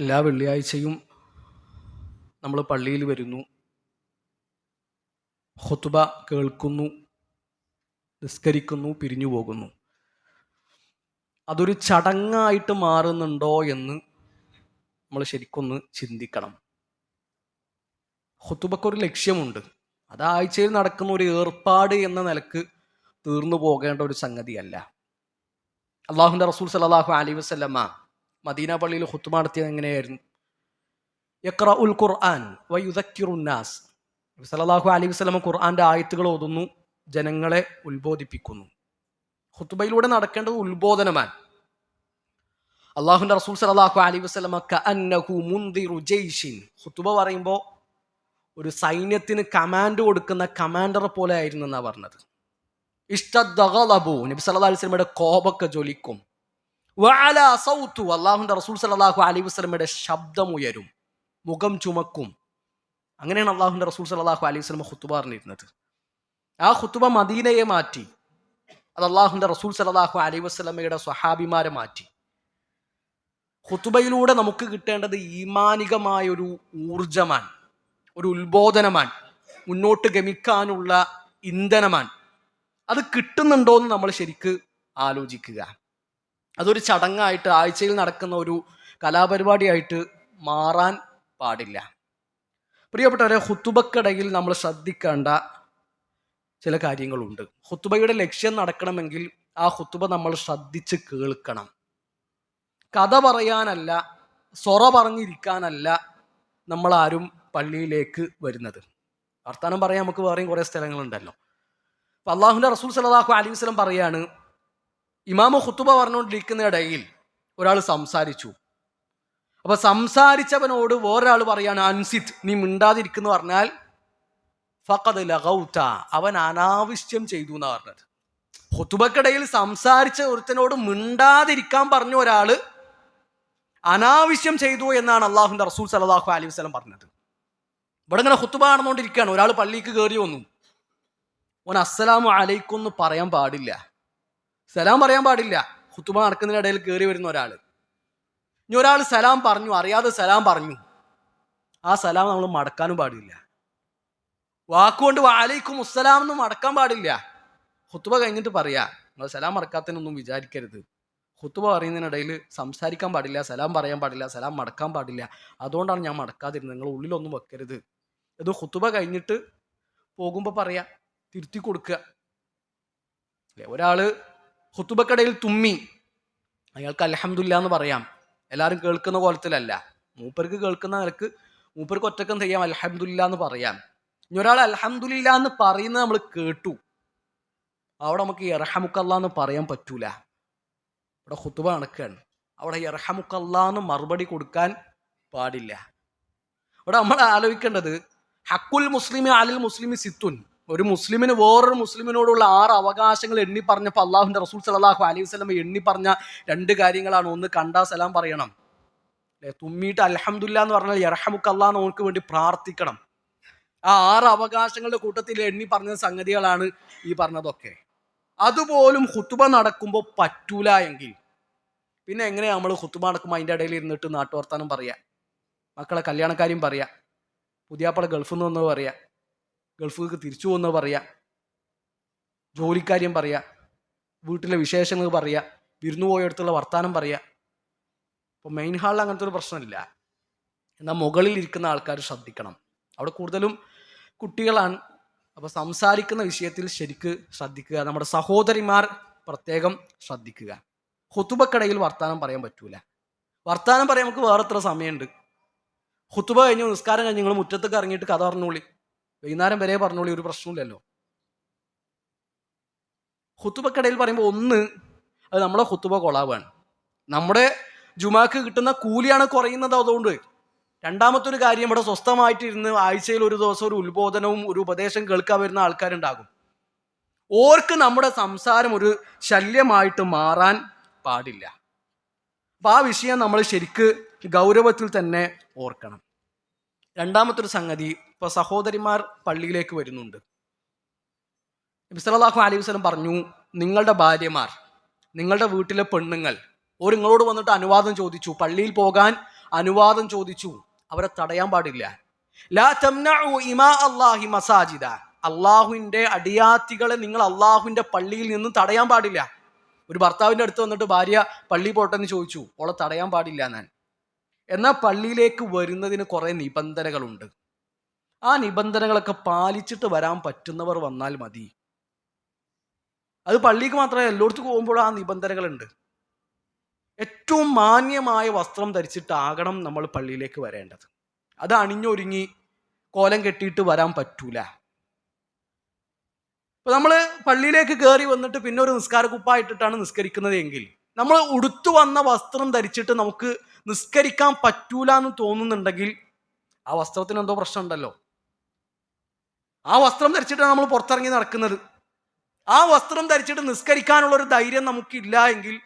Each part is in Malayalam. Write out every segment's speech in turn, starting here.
എല്ലാ വെള്ളിയാഴ്ചയും നമ്മൾ പള്ളിയിൽ വരുന്നു. ഹൊത്തുബ കേൾക്കുന്നു നിസ്കരിക്കുന്നു പിരിഞ്ഞു പോകുന്നു. അതൊരു ചടങ്ങായിട്ട് മാറുന്നുണ്ടോ എന്ന് നമ്മൾ ശരിക്കൊന്ന് ചിന്തിക്കണം. ഹൊത്തുബക്കൊരു ലക്ഷ്യമുണ്ട്. അത് ആഴ്ചയിൽ നടക്കുന്ന ഒരു ഏർപ്പാട് എന്ന നിലയ്ക്ക് തീർന്നു പോകേണ്ട ഒരു സംഗതിയല്ല. അള്ളാഹുന്റെ റസൂൽ സലാഹു അലൈ വസ്ലമ്മ മദീന പള്ളിയിൽ ഹുത്തുമ നടത്തിയത് എങ്ങനെയായിരുന്നു? യക്ര ഉൽ ഖുർആൻ വയുദക്കിറുന്നാസ് സലാഹു അലി വസ്ലമ ഖുർആന്റെ ആയത്തുകൾ ഓതുന്നു ജനങ്ങളെ ഉത്ബോധിപ്പിക്കുന്നു. ഹുത്തുബയിലൂടെ നടക്കേണ്ടത് ഉത്ബോധനമാണ്. അള്ളാഹുന്റെ റസൂൽ സലാഹു അലി വസ്ലമ ഹുത്തുബ പറയുമ്പോൾ ഒരു സൈന്യത്തിന് കമാൻഡ് കൊടുക്കുന്ന കമാൻഡർ പോലെ ആയിരുന്നു എന്നാണ് പറഞ്ഞത്. ഇഷ്ടദഗലബു നബി സല്ലാ അലൈഹി വസല്ലമയുടെ കോപൊക്കെ ജ്വലിക്കും. അല്ലാഹുവിന്റെ റസൂൽ സലാഹു അലൈ വസ്ലമയുടെ ശബ്ദം ഉയരും മുഖം ചുമക്കും. അങ്ങനെയാണ് അള്ളാഹുന്റെ റസൂൽ സലാഹു അലൈഹി വസ്ലമ ഹുത്തുബ പറഞ്ഞിരുന്നത്. ആ ഹുത്തുബ മദീനയെ മാറ്റി. അത് അള്ളാഹുന്റെ റസൂൽ സലാഹു അലൈഹി വസ്ലമയുടെ സ്വഹാബിമാരെ മാറ്റി. ഹുത്തുബയിലൂടെ നമുക്ക് കിട്ടേണ്ടത് ഈമാനികമായ ഒരു ഊർജമാണ് ഒരു ഉത്ബോധനമാണ്. മുന്നോട്ട് ഗമിക്കാനുള്ള ഇന്ധനമാണ്. അത് കിട്ടുന്നുണ്ടോ എന്ന് നമ്മൾ ശരിക്ക് ആലോചിക്കുക. അതൊരു ചടങ്ങായിട്ട് ആഴ്ചയിൽ നടക്കുന്ന ഒരു കലാപരിപാടിയായിട്ട് മാറാൻ പാടില്ല. പ്രിയപ്പെട്ടവരെ ഹുത്തുബക്കിടയിൽ നമ്മൾ ശ്രദ്ധിക്കേണ്ട ചില കാര്യങ്ങളുണ്ട്. ഹുത്തുബയുടെ ലക്ഷ്യം നടക്കണമെങ്കിൽ ആ ഹുത്തുബ നമ്മൾ ശ്രദ്ധിച്ച് കേൾക്കണം. കഥ പറയാനല്ല സൊറ പറഞ്ഞിരിക്കാനല്ല ആരും പള്ളിയിലേക്ക് വരുന്നത്. വർത്താനം പറയാൻ നമുക്ക് വേറെയും കുറേ സ്ഥലങ്ങളുണ്ടല്ലോ. അപ്പൊ അള്ളാഹുന്റെ റസൂൽ സലാഹു അലൈഹി വസ്ലം പറയാണ് ഇമാമ ഖുത്തുബ പറഞ്ഞുകൊണ്ടിരിക്കുന്ന ഇടയിൽ ഒരാൾ സംസാരിച്ചു. അപ്പൊ സംസാരിച്ചവനോട് വേറൊരാൾ പറയാണ് അൻസിത് നീ മിണ്ടാതിരിക്കുന്നു പറഞ്ഞാൽ ഫക്കത് ലഗൗത അവൻ അനാവശ്യം ചെയ്തു എന്നാ പറഞ്ഞത്. ഹുത്തുബക്കിടയിൽ സംസാരിച്ച ഒരുത്തനോട് മിണ്ടാതിരിക്കാൻ പറഞ്ഞ ഒരാൾ അനാവശ്യം ചെയ്തു എന്നാണ് അള്ളാഹുന്റെ റസൂൽ സലാഹു അലൈഹി വസ്ലം പറഞ്ഞത്. ഇവിടെ ഇങ്ങനെ ഹുത്തുബ നടന്നുകൊണ്ടിരിക്കുകയാണ് ഒരാൾ പള്ളിക്ക് കയറി വന്നു. ഓൻ അസ്സലാമു അലൈക്കും എന്ന് പറയാൻ പാടില്ല. സലാം പറയാൻ പാടില്ല. ഹുത്തുബ നടക്കുന്നതിനിടയിൽ കയറി വരുന്ന ഒരാൾ ഇനി ഒരാൾ സലാം പറഞ്ഞു അറിയാതെ സലാം പറഞ്ഞു. ആ സലാം നമ്മൾ മടക്കാനും പാടില്ല. വാക്കുകൊണ്ട് വാലൈക്കും മുസ്സലാം എന്ന് മടക്കാൻ പാടില്ല. ഹുത്തുബ കഴിഞ്ഞിട്ട് പറയാ നിങ്ങൾ സലാം മടക്കാത്തതിനൊന്നും വിചാരിക്കരുത്. ഹുത്തുബ പറയുന്നതിനിടയിൽ സംസാരിക്കാൻ പാടില്ല സലാം പറയാൻ പാടില്ല സലാം മടക്കാൻ പാടില്ല. അതുകൊണ്ടാണ് ഞാൻ മടക്കാതിരുന്നത്. നിങ്ങൾ ഉള്ളിലൊന്നും വെക്കരുത്. ഇത് ഹുത്തുബ കഴിഞ്ഞിട്ട് പോകുമ്പോൾ പറയാ തിരുത്തി കൊടുക്കുക. ഒരാൾ ഹുത്തുബക്കടയിൽ തുമ്മി. അയാൾക്ക് അലഹമില്ല എന്ന് പറയാം. എല്ലാവരും കേൾക്കുന്ന കോലത്തിലല്ല. മൂപ്പർക്ക് കേൾക്കുന്ന നിലയ്ക്ക് മൂപ്പർക്ക് ഒറ്റക്കം ചെയ്യാം? അലഹമില്ല എന്ന് പറയാം. ഇനി ഒരാൾ അലഹമില്ല എന്ന് പറയുന്നത് നമ്മൾ കേട്ടു. അവിടെ നമുക്ക് ഇറഹമുക്കല്ല എന്ന് പറയാൻ പറ്റൂല. ഇവിടെ ഹുത്തുബ നടക്കുകയാണ് അവിടെ ഇറഹമുക്കല്ല എന്ന് മറുപടി കൊടുക്കാൻ പാടില്ല. അവിടെ നമ്മൾ ആലോചിക്കേണ്ടത് ഹക്കുൽ മുസ്ലിമി അലിൽ മുസ്ലിമി സിത്തുൻ. ഒരു മുസ്ലിമിന് വേറൊരു മുസ്ലിമിനോടുള്ള ആറ് അവകാശങ്ങൾ എണ്ണി പറഞ്ഞപ്പോൾ അള്ളാഹുന്റെ റസൂൽ സലാഹു അലൈഹി സ്വലമ എണ്ണി പറഞ്ഞ രണ്ട് കാര്യങ്ങളാണ്. ഒന്ന് കണ്ടാ സലാം പറയണം. അല്ലെ? തുമ്മിയിട്ട് അലഹമുല്ല എന്ന് പറഞ്ഞാൽ യർഹമുക്ക് അള്ളാഹ് നമുക്ക് വേണ്ടി പ്രാർത്ഥിക്കണം. ആ ആറ് അവകാശങ്ങളുടെ കൂട്ടത്തിൽ എണ്ണി പറഞ്ഞ സംഗതികളാണ് ഈ പറഞ്ഞതൊക്കെ. അതുപോലും ഹുത്തുബ നടക്കുമ്പോൾ പറ്റൂല എങ്കിൽ. പിന്നെ എങ്ങനെയാണ് നമ്മൾ ഹുത്തുബ നടക്കുമ്പോൾ അതിന്റെ ഇടയിൽ ഇരുന്നിട്ട് നാട്ടുവർത്താനം പറയാ? മക്കളെ കല്യാണക്കാരും പറയാ? പുതിയാപ്പള ഗൾഫിൽ നിന്ന് പറയാ? ഗൾഫിലേക്ക് തിരിച്ചു പോകുന്നത് പറയാം. ജോലിക്കാര്യം പറയാം. വീട്ടിലെ വിശേഷങ്ങൾ പറയാം. വിരുന്നു പോയടുത്തുള്ള വർത്താനം പറയാം. ഇപ്പോൾ മെയിൻ ഹാളിൽ അങ്ങനത്തെ ഒരു പ്രശ്നമില്ല. എന്നാൽ മുകളിൽ ഇരിക്കുന്ന ആൾക്കാർ ശ്രദ്ധിക്കണം. അവിടെ കൂടുതലും കുട്ടികളാണ്. അപ്പോൾ സംസാരിക്കുന്ന വിഷയത്തിൽ ശരിക്ക് ശ്രദ്ധിക്കുക. നമ്മുടെ സഹോദരിമാർ പ്രത്യേകം ശ്രദ്ധിക്കുക. ഹുത്തുബക്കടയിൽ വർത്താനം പറയാൻ പറ്റൂല. വർത്താനം പറയാൻ നമുക്ക് വേറെ എത്ര സമയമുണ്ട്? ഹുത്തുബ കഴിഞ്ഞ് നിസ്കാരം കഴിഞ്ഞ് നിങ്ങൾ മുറ്റത്തേക്ക് ഇറങ്ങിയിട്ട് കഥ പറഞ്ഞോളി. വൈകുന്നേരം വരെ പറഞ്ഞോളി ഒരു പ്രശ്നമില്ലല്ലോ ഹുത്തുബക്കടയിൽ പറയുമ്പോൾ ഒന്ന് അത് നമ്മളെ ഹുത്തുബ കൊളാവാണ്. നമ്മുടെ ജുമാക്ക് കിട്ടുന്ന കൂലിയാണ് കുറയുന്നത് അതുകൊണ്ട്. രണ്ടാമത്തെ ഒരു കാര്യം ഇവിടെ സ്വസ്ഥമായിട്ടിരുന്ന് ആഴ്ചയിൽ ഒരു ദിവസം ഒരു ഉത്ബോധനവും ഒരു ഉപദേശം കേൾക്കാൻ വരുന്ന ആൾക്കാരുണ്ടാകും. ഓർക്ക് നമ്മുടെ സംസാരം ഒരു ശല്യമായിട്ട് മാറാൻ പാടില്ല. അപ്പൊ ആ വിഷയം നമ്മൾ ശരിക്ക് ഗൗരവത്തിൽ തന്നെ ഓർക്കണം. രണ്ടാമത്തെ ഒരു സംഗതി ഇപ്പൊ സഹോദരിമാർ പള്ളിയിലേക്ക് വരുന്നുണ്ട്. നബി സല്ലല്ലാഹു അലൈഹി വസല്ലം പറഞ്ഞു നിങ്ങളുടെ ഭാര്യമാർ നിങ്ങളുടെ വീട്ടിലെ പെണ്ണുങ്ങൾ ഒരു നിങ്ങളോട് വന്നിട്ട് അനുവാദം ചോദിച്ചു. പള്ളിയിൽ പോകാൻ അനുവാദം ചോദിച്ചു. അവരെ തടയാൻ പാടില്ല. ലാ ഇമാ മസാജിദ. അടിയാത്തികളെ നിങ്ങൾ അള്ളാഹുവിന്റെ പള്ളിയിൽ നിന്ന് തടയാൻ പാടില്ല. ഒരു ഭർത്താവിന്റെ അടുത്ത് വന്നിട്ട് ഭാര്യ പള്ളി പോട്ടെന്ന് ചോദിച്ചു. ഓളെ തടയാൻ പാടില്ല ഞാൻ എന്നാൽ പള്ളിയിലേക്ക് വരുന്നതിന് കുറേ നിബന്ധനകളുണ്ട്. ആ നിബന്ധനകളൊക്കെ പാലിച്ചിട്ട് വരാൻ പറ്റുന്നവർ വന്നാൽ മതി. അത് പള്ളിക്ക് മാത്രമല്ല എല്ലായിടത്തും പോകുമ്പോൾ ആ നിബന്ധനകളുണ്ട്. ഏറ്റവും മാന്യമായ വസ്ത്രം ധരിച്ചിട്ടാകണം നമ്മൾ പള്ളിയിലേക്ക് വരേണ്ടത്. അത് അണിഞ്ഞൊരുങ്ങി കോലം കെട്ടിയിട്ട് വരാൻ പറ്റൂല. ഇപ്പൊ നമ്മൾ പള്ളിയിലേക്ക് കയറി വന്നിട്ട് പിന്നെ ഒരു നിസ്കാര കുപ്പായിട്ടിട്ടാണ് നിസ്കരിക്കുന്നത് എങ്കിൽ നമ്മൾ ഉടുത്തു വന്ന വസ്ത്രം ധരിച്ചിട്ട് നമുക്ക് നിസ്കരിക്കാൻ പറ്റൂല എന്ന് തോന്നുന്നുണ്ടെങ്കിൽ ആ വസ്ത്രത്തിന് എന്തോ പ്രശ്നമുണ്ടല്ലോ. ആ വസ്ത്രം ധരിച്ചിട്ടാണ് നമ്മൾ പുറത്തിറങ്ങി നടക്കുന്നത്. ആ വസ്ത്രം ധരിച്ചിട്ട് നിസ്കരിക്കാനുള്ള ഒരു ധൈര്യം നമുക്കില്ല എങ്കിൽ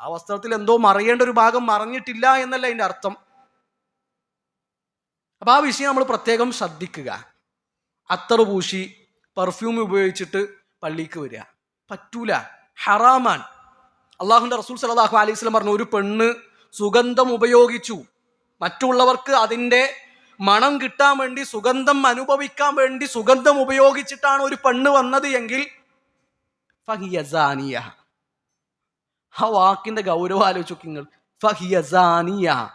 ആ വസ്ത്രത്തിൽ എന്തോ മറിയേണ്ട ഒരു ഭാഗം മറിഞ്ഞിട്ടില്ല എന്നല്ല അതിന്റെ അർത്ഥം. അപ്പൊ ആ വിഷയം നമ്മൾ പ്രത്യേകം ശ്രദ്ധിക്കുക. അത്തറ് പൂശി പെർഫ്യൂം ഉപയോഗിച്ചിട്ട് പള്ളിക്ക് വരിക. പറ്റൂല. ഹറാമാൻ അള്ളാഹുന്റെ റസൂൽ സലാഹു അലൈഹി സ്വലം പറഞ്ഞു ഒരു പെണ്ണ് സുഗന്ധം ഉപയോഗിച്ചു. മറ്റുള്ളവർക്ക് അതിന്റെ മണം കിട്ടാൻ വേണ്ടി സുഗന്ധം അനുഭവിക്കാൻ വേണ്ടി സുഗന്ധം ഉപയോഗിച്ചിട്ടാണ് ഒരു പെണ്ണ് വന്നത് എങ്കിൽ ഫഹിയസാനിയ. ആ വാക്കിന്റെ ഗൗരവം ആലോചിച്ചു നിങ്ങൾ. ഫഹിയസാനിയ.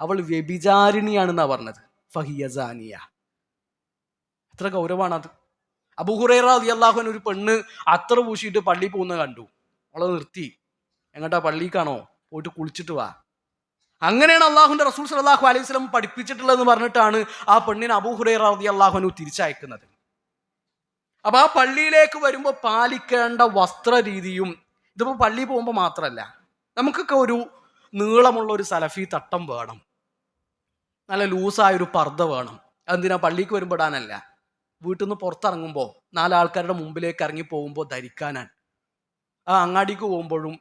അവൾ വ്യഭിചാരിണിയാണെന്നാ പറഞ്ഞത്. ഫഹിയസാനിയ. എത്ര അത് അബുഹുറൈറ അലി അള്ളാഹുൻ ഒരു പെണ്ണ് അത്ര പൂശിയിട്ട് പള്ളി പോകുന്ന കണ്ടു. അവളെ നിർത്തി. എങ്ങോട്ടാ പള്ളിക്കാണോ? പോയിട്ട് കുളിച്ചിട്ട് വാ. അങ്ങനെയാണ് അള്ളാഹുന്റെ റസൂൽ സലാഹു അലൈഹി സ്വലം പഠിപ്പിച്ചിട്ടുള്ളതെന്ന് പറഞ്ഞിട്ടാണ് ആ പെണ്ണിനെ അബൂഹുറൈറ റതി അള്ളാഹുനു തിരിച്ചയക്കുന്നത്. അപ്പൊ ആ പള്ളിയിലേക്ക് വരുമ്പോൾ പാലിക്കേണ്ട വസ്ത്ര രീതിയും ഇതിപ്പോ പള്ളി പോകുമ്പോൾ മാത്രമല്ല നമുക്കൊക്കെ ഒരു നീളമുള്ള ഒരു സലഫി തട്ടം വേണം. നല്ല ലൂസായ ഒരു പർദ്ദ വേണം. എന്തിനാ പള്ളിക്ക് വരുമ്പോൾ ഇടാനല്ല. വീട്ടിൽ നിന്ന് പുറത്തിറങ്ങുമ്പോൾ നാലാൾക്കാരുടെ മുമ്പിലേക്ക് ഇറങ്ങി പോകുമ്പോൾ ധരിക്കാനാണ്. ആ അങ്ങാടിക്ക് പോകുമ്പോഴും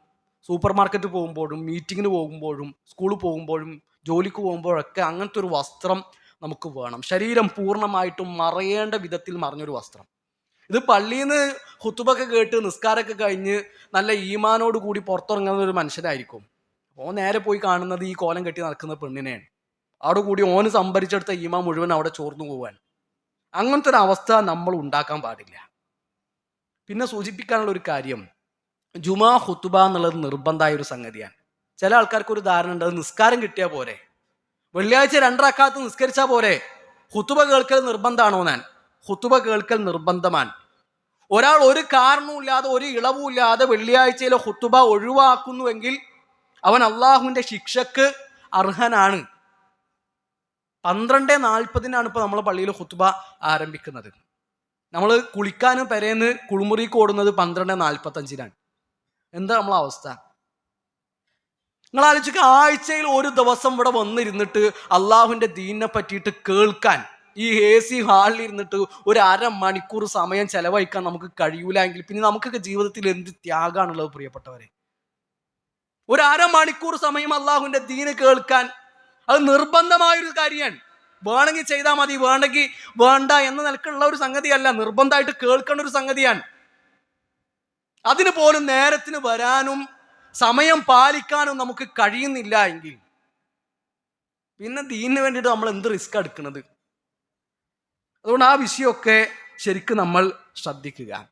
സൂപ്പർ മാർക്കറ്റ് പോകുമ്പോഴും മീറ്റിങ്ങിന് പോകുമ്പോഴും സ്കൂളിൽ പോകുമ്പോഴും ജോലിക്ക് പോകുമ്പോഴൊക്കെ അങ്ങനത്തെ ഒരു വസ്ത്രം നമുക്ക് വേണം. ശരീരം പൂർണമായിട്ടും മറയേണ്ട വിധത്തിൽ മറിഞ്ഞൊരു വസ്ത്രം. ഇത് പള്ളിയിൽ നിന്ന് ഹുത്തുബൊക്കെ കേട്ട് നിസ്കാരമൊക്കെ കഴിഞ്ഞ് നല്ല ഈമാനോട് കൂടി പുറത്തിറങ്ങുന്ന ഒരു മനുഷ്യനായിരിക്കും. ഓൻ നേരെ പോയി കാണുന്നത് ഈ കോലം കെട്ടി നടക്കുന്ന പെണ്ണിനെയാണ്. അവിടെ കൂടി ഓന് സംഭരിച്ചെടുത്ത ഈമാ മുഴുവൻ അവിടെ ചോർന്നു പോവാൻ അങ്ങനത്തെ ഒരു അവസ്ഥ നമ്മൾ ഉണ്ടാക്കാൻ പാടില്ല. പിന്നെ സൂചിപ്പിക്കാനുള്ള ഒരു കാര്യം ജുമാ ഹുത്തുബ എന്നുള്ളത് നിർബന്ധമായ ഒരു സംഗതിയാണ്. ചില ആൾക്കാർക്ക് ഒരു ധാരണ ഉണ്ട് അത് നിസ്കാരം കിട്ടിയാൽ പോരെ. വെള്ളിയാഴ്ച രണ്ടരക്കാലത്ത് നിസ്കരിച്ചാൽ പോരെ. ഹുത്തുബ കേൾക്കൽ നിർബന്ധമാണോ ഞാൻ? ഹുത്തുബ കേൾക്കൽ നിർബന്ധമാണ്. ഒരാൾ ഒരു കാരണവുമില്ലാതെ ഒരു ഇളവുമില്ലാതെ വെള്ളിയാഴ്ചയിലെ ഹുത്തുബ ഒഴിവാക്കുന്നുവെങ്കിൽ അവൻ അള്ളാഹുവിന്റെ ശിക്ഷക്ക് അർഹനാണ്. പന്ത്രണ്ട് നാൽപ്പതിനാണ് ഇപ്പോൾ നമ്മൾ പള്ളിയിൽ ഹുത്തുബ ആരംഭിക്കുന്നത്. നമ്മൾ കുളിക്കാനും പെരേന്ന് കുളിമുറിക്ക് ഓടുന്നത് പന്ത്രണ്ട് നാൽപ്പത്തഞ്ചിനാണ്. എന്താ നമ്മളെ അവസ്ഥ? നിങ്ങൾ ആലോചിക്കുക ആഴ്ചയിൽ ഒരു ദിവസം ഇവിടെ വന്നിരുന്നിട്ട് അള്ളാഹുവിന്റെ ദീനിനെ പറ്റിയിട്ട് കേൾക്കാൻ ഈ എ സി ഹാളിൽ ഇരുന്നിട്ട് ഒരു അരമണിക്കൂർ സമയം ചെലവഴിക്കാൻ നമുക്ക് കഴിയൂല എങ്കിൽ പിന്നെ നമുക്കൊക്കെ ജീവിതത്തിൽ എന്ത് ത്യാഗമാണുള്ളത് പ്രിയപ്പെട്ടവരെ? ഒരു അരമണിക്കൂർ സമയം അള്ളാഹുവിന്റെ ദീന് കേൾക്കാൻ അത് നിർബന്ധമായൊരു കാര്യമാണ്. വേണമെങ്കിൽ ചെയ്താൽ മതി വേണമെങ്കിൽ വേണ്ട എന്ന നിലക്കുള്ള ഒരു സംഗതിയല്ല നിർബന്ധമായിട്ട് കേൾക്കേണ്ട ഒരു സംഗതിയാണ്. അതിന് പോലും നേരത്തിന് വരാനും സമയം പാലിക്കാനും നമുക്ക് കഴിയുന്നില്ല എങ്കിൽ പിന്നെ ദീനിന് വേണ്ടിയിട്ട് നമ്മൾ എന്ത് റിസ്ക് എടുക്കുന്നത്? അതുകൊണ്ട് ആ വിഷയമൊക്കെ ശരിക്കും നമ്മൾ ശ്രദ്ധിക്കുക.